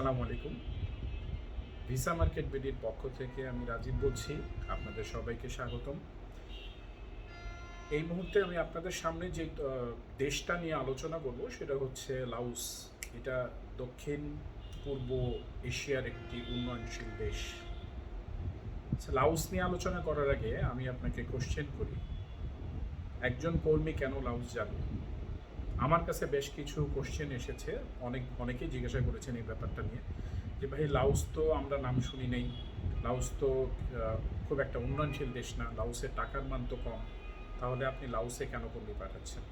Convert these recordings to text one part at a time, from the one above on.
আসসালামু আলাইকুম। Visa market বিডির পক্ষ থেকে আমি রাজীব বলছি আপনাদের সবাইকে স্বাগতম। এই মুহূর্তে আমি আপনাদের সামনে যে দেশটা নিয়ে আলোচনা করব সেটা হচ্ছে লাউস। এটা দক্ষিণ পূর্ব এশিয়ার একটি উন্নয়নশীল দেশ। আচ্ছা, লাউস নিয়ে আলোচনা করার আগে আমি আপনাকে কোশ্চেন করি একজন কর্মী কেন লাউস যাবে? আমার কাছে বেশ কিছু কোশ্চেন এসেছে। অনেক, অনেকেই জিজ্ঞাসা করেছেন এই ব্যাপারটা নিয়ে যে, ভাই লাউস তো আমরা নাম শুনি নেই। লাউস তো খুব একটা উন্নয়নশীল দেশ না। লাউসের টাকার মান তো কম। তাহলে আপনি লাউসে কেন কর্মী পাঠাচ্ছেন?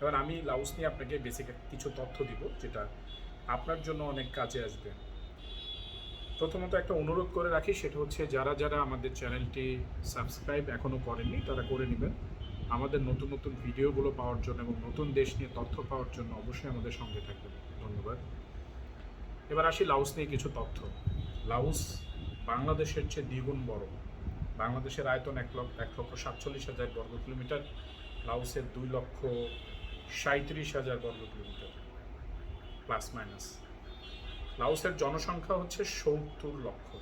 এবার আমি লাউস নিয়ে আপনাকে বেসিক কিছু তথ্য দিব, যেটা আপনার জন্য অনেক কাজে আসবে। প্রথমত একটা অনুরোধ করে রাখি, সেটা হচ্ছে যারা যারা আমাদের চ্যানেলটি সাবস্ক্রাইব এখনও করেননি, তারা করে নেবেন। আমাদের নতুন নতুন ভিডিওগুলো পাওয়ার জন্য এবং নতুন দেশ নিয়ে তথ্য পাওয়ার জন্য অবশ্যই আমাদের সঙ্গে থাকবেন। ধন্যবাদ। এবার আসি লাউস নিয়ে কিছু তথ্য। লাউস বাংলাদেশের চেয়ে দ্বিগুণ বড়। বাংলাদেশের আয়তন এক লক্ষ এক লক্ষ সাতচল্লিশ হাজার বর্গ কিলোমিটার। লাউসের দুই লক্ষ সাঁত্রিশ হাজার বর্গ কিলোমিটার। Plus minus. লাউসের জনসংখ্যা হচ্ছে সত্তর লক্ষ।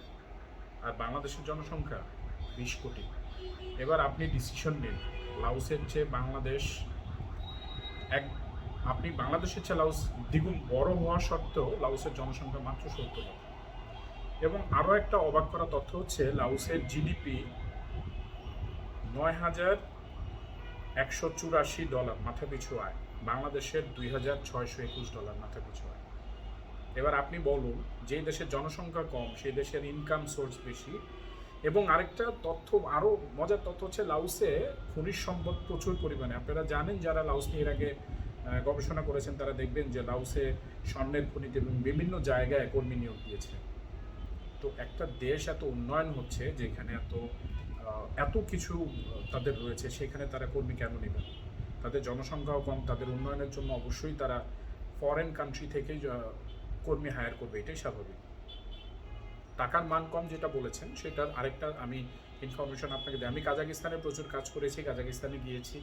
আর বাংলাদেশের জনসংখ্যা বিশ কোটি। এবার আপনি ডিসিশন নিন। লাউসের চেয়ে বাংলাদেশ এক, আপনি বাংলাদেশের চেয়ে লাউস দ্বিগুণ বড় হওয়া সত্ত্বেও লাউসের জনসংখ্যা মাত্র সত্তর লক্ষ এবং আরও একটা অবাক করা তথ্য হচ্ছে, লাউসের জিডিপি নয় হাজার একশো চুরাশি ডলার মাথা পিছু আয়। বাংলাদেশের দুই হাজার ছয়শো একুশ ডলার মাথা পিছু আয়। এবার আপনি বলুন, যেই দেশের জনসংখ্যা কম, সেই দেশের ইনকাম সোর্স বেশি এবং আরেকটা তথ্য আরও মজার তথ্য হচ্ছে লাউসে খনিজ সম্পদ প্রচুর পরিমাণে। আপনারা জানেন যারা লাউস নিয়ে এর আগে গবেষণা করেছেন, তারা দেখবেন যে লাউসে স্বর্ণের খনিতে এবং বিভিন্ন জায়গায় কর্মী নিয়োগ দিয়েছে তো একটা দেশ এত উন্নয়ন হচ্ছে যেখানে এত এত কিছু তাদের রয়েছে, সেখানে তারা কর্মী কেন নেবেন? তাদের জনসংখ্যাও কম, তাদের উন্নয়নের জন্য অবশ্যই তারা ফরেন কান্ট্রি থেকেই কর্মী হায়ার করবে, এটাই স্বাভাবিক। টাকার মান কম যেটা বলেছেন, সেটার আরেকটা আমি ইনফরমেশন আপনাকে দিই। আমি কাজাকিস্তানে প্রচুর কাজ করেছি, কাজাকিস্তানে গিয়েছি।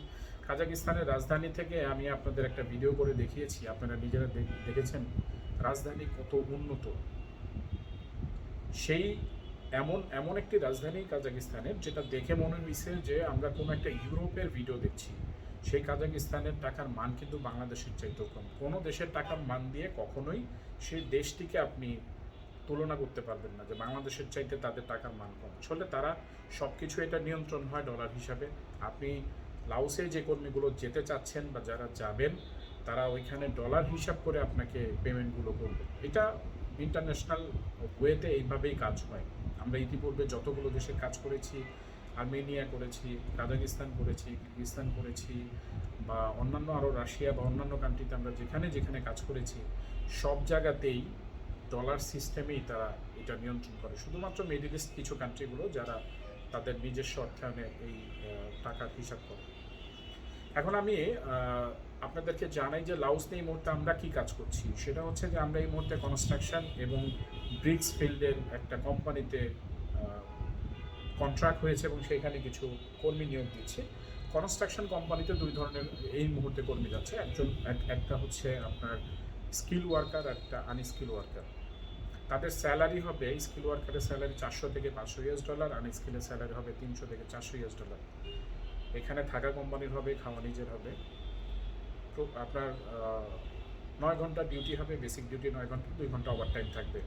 কাজাকিস্তানের রাজধানী থেকে আমি আপনাদের একটা ভিডিও করে দেখিয়েছি। আপনারা নিজেরা দেখেছেন? রাজধানী কত উন্নত। সেই এমন এমন একটি রাজধানী কাজাকিস্তানের, যেটা দেখে মনে হয়েছে যে আমরা কোনো একটা ইউরোপের ভিডিও দেখছি। সেই কাজাকিস্তানের টাকার মান কিন্তু বাংলাদেশের চাইতেও কম। কোনো দেশের টাকার মান দিয়ে কখনোই সেই দেশটিকে আপনি তুলনা করতে পারবেন না যে বাংলাদেশের চাইতে তাদের টাকার মান কম। আসলে তারা সব কিছু এটা নিয়ন্ত্রণ হয় ডলার হিসাবে। আপনি লাউসে যে কর্মীগুলো যেতে চাচ্ছেন বা যারা যাবেন, তারা ওইখানে ডলার হিসাব করে আপনাকে পেমেন্টগুলো করবে। এটা ইন্টারন্যাশনাল ওয়েতে এইভাবেই কাজ হয়। আমরা ইতিপূর্বে যতগুলো দেশে কাজ করেছি, আর্মেনিয়া করেছি, কাজাকিস্তান করেছি কিরগিস্তান করেছি, বা অন্যান্য আরও রাশিয়া বা অন্যান্য কান্ট্রিতে আমরা যেখানে যেখানে কাজ করেছি, সব জায়গাতেই ডলার সিস্টেমেই তারা এটা নিয়ন্ত্রণ করে। শুধুমাত্র মিডিল ইস্ট কিছু কান্ট্রিগুলো যারা তাদের নিজস্ব অর্থায়নে এই টাকার হিসাব করে। এখন আমি আপনাদেরকে জানাই যে লাউস নিয়ে এই মুহূর্তে আমরা কি কাজ করছি। সেটা হচ্ছে যে আমরা এই মুহূর্তে কনস্ট্রাকশন এবং ব্রিক্স ফিল্ডের একটা কোম্পানিতে কন্ট্রাক্ট হয়েছে এবং সেখানে কিছু কর্মী নিয়োগ দিচ্ছে। কনস্ট্রাকশন কোম্পানিতে দুই ধরনের এই মুহূর্তে কর্মী যাচ্ছে। একজন, এক- একটা হচ্ছে আপনার স্কিল ওয়ার্কার একটা আনস্কিল ওয়ার্কার তাদের স্যালারি হবে স্কিল ওয়ার্কারের স্যালারি চারশো থেকে পাঁচশো ইউএস ডলার আনস্কিলের স্যালারি হবে তিনশো থেকে চারশো ইউএস ডলার এখানে থাকা কোম্পানির হবে, খাওয়া নিজের হবে। তো আপনার নয় ঘণ্টা ডিউটি হবে বেসিক ডিউটি নয় ঘণ্টা, দুই ঘণ্টা ওভার টাইম থাকবে।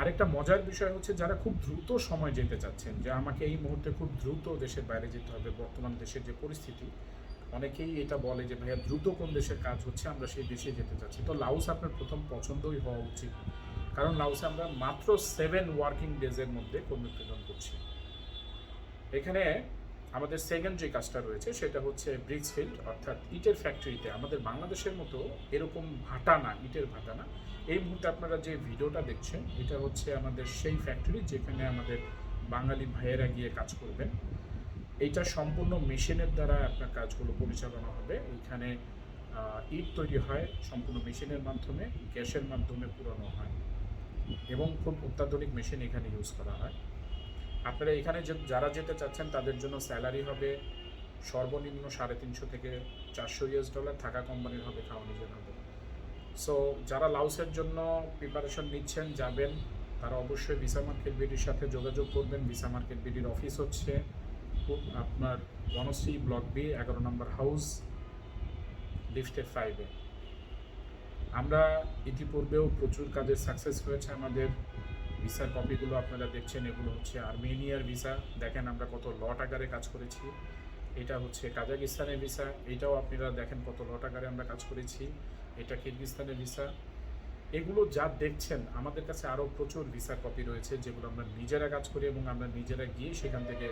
আরেকটা মজার বিষয় হচ্ছে যারা খুব দ্রুত সময় যেতে চাচ্ছেন, যে আমাকে এই মুহূর্তে খুব দ্রুত দেশের বাইরে যেতে হবে, বর্তমান দেশের যে পরিস্থিতি, অনেকেই এটা বলে যে, ভাইয়া, দ্রুত কোন দেশের কাজ হচ্ছে, আমরা সেই দেশে যেতে চাচ্ছি। তো লাউস আপনার প্রথম পছন্দই হওয়া উচিত। কারণ লাউসে আমরা মাত্র সেভেন ওয়ার্কিং ডেজের মধ্যে কর্মী প্রেরণ করছি। এখানে আমাদের সেকেন্ড যে কাজটা রয়েছে সেটা হচ্ছে ব্রিক্স ফিল্ড অর্থাৎ ইটের ফ্যাক্টরিতে আমাদের বাংলাদেশের মতো এরকম ভাটা না ইটের ভাটা না। এই মুহূর্তে আপনারা যে ভিডিওটা দেখছেন এটা হচ্ছে আমাদের সেই ফ্যাক্টরি যেখানে আমাদের বাঙালি ভাইয়েরা গিয়ে কাজ করবেন। এইটা সম্পূর্ণ মেশিনের দ্বারা আপনার কাজগুলো পরিচালনা হবে। এইখানে আহ, ইট তৈরি হয় সম্পূর্ণ মেশিনের মাধ্যমে গ্যাসের মাধ্যমে পুরানো হয়। এবং খুব অত্যাধুনিক মেশিন এখানে ইউজ করা হয়। আপনারা এখানে যে- যারা যেতে চাচ্ছেন, তাদের জন্য স্যালারি হবে সর্বনিম্ন সাড়ে তিনশো থেকে চারশো ইউএস ডলার থাকা কোম্পানির হবে খাওয়া নিজের হবে সো যারা লাউসের জন্য প্রিপারেশন নিচ্ছেন, যাবেন, তারা অবশ্যই ভিসা মার্কেট বিডির সাথে যোগাযোগ করবেন। ভিসা মার্কেট বিডির অফিস হচ্ছে আপনার বনশ্রী ব্লক বি এগারো নম্বর হাউস লিফটের ফাইভে আমরা ইতিপূর্বেও প্রচুর কাজে সাকসেস হয়েছে আমাদের ভিসার কপিগুলো আপনারা দেখছেন, এগুলো হচ্ছে আর্মেনিয়ার ভিসা দেখেন আমরা কত লট আকারে কাজ করেছি। এটা হচ্ছে কাজাকিস্তানের ভিসা এটাও আপনারা দেখেন কত লট আকারে আমরা কাজ করেছি। এটা কিরগিস্তানের ভিসা এগুলো যা দেখছেন, আমাদের কাছে আরও প্রচুর ভিসা কপি রয়েছে, যেগুলো আমরা নিজেরা কাজ করি এবং আমরা নিজেরা গিয়ে সেখান থেকে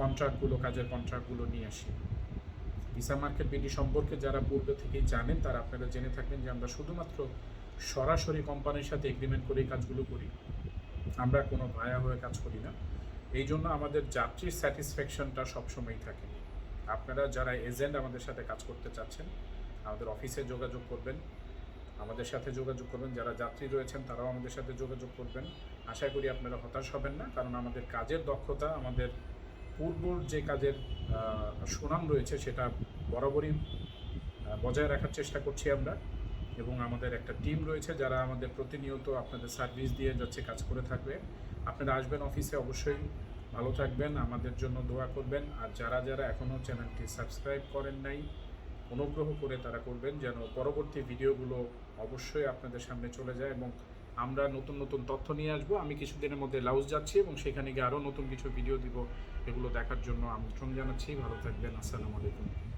কন্ট্রাক্টগুলো কাজের কন্ট্রাক্টগুলো নিয়ে আসি। ভিসা মার্কেট বিডি সম্পর্কে যারা পূর্বে থেকেই জানেন, তারা আপনারা জেনে থাকবেন যে আমরা শুধুমাত্র সরাসরি কোম্পানির সাথে এগ্রিমেন্ট করেই কাজগুলো করি। আমরা কোনো ভায়া হয়ে কাজ করি না। এই জন্য আমাদের যাত্রীর স্যাটিসফ্যাকশনটা সবসময় থাকে। আপনারা যারা এজেন্ট আমাদের সাথে কাজ করতে চাচ্ছেন, আমাদের অফিসে যোগাযোগ করবেন। আমাদের সাথে যোগাযোগ করবেন। যারা যাত্রী রয়েছেন, তারাও আমাদের সাথে যোগাযোগ করবেন। আশা করি আপনারা হতাশ হবেন না, কারণ আমাদের কাজের দক্ষতা, আমাদের পূর্বর যে কাজের সুনাম রয়েছে সেটা বরাবরই বজায় রাখার চেষ্টা করছি আমরা। এবং আমাদের একটা টিম রয়েছে যারা আমাদের প্রতিনিয়ত আপনাদের সার্ভিস দিয়ে যাচ্ছে, কাজ করে থাকবে। আপনারা আসবেন অফিসে অবশ্যই। ভালো থাকবেন, আমাদের জন্য দোয়া করবেন। আর যারা যারা এখনও চ্যানেলটি সাবস্ক্রাইব করেন নাই অনুগ্রহ করে তারা করবেন যেন পরবর্তী ভিডিওগুলো অবশ্যই আপনাদের সামনে চলে যায় এবং আমরা নতুন নতুন তথ্য নিয়ে আসব। আমি কিছুদিনের মধ্যে লাউজ যাচ্ছি এবং সেখানে গিয়ে আরও নতুন কিছু ভিডিও দিব। এগুলো দেখার জন্য আমন্ত্রণ জানাচ্ছি। ভালো থাকবেন। আসসালামু আলাইকুম।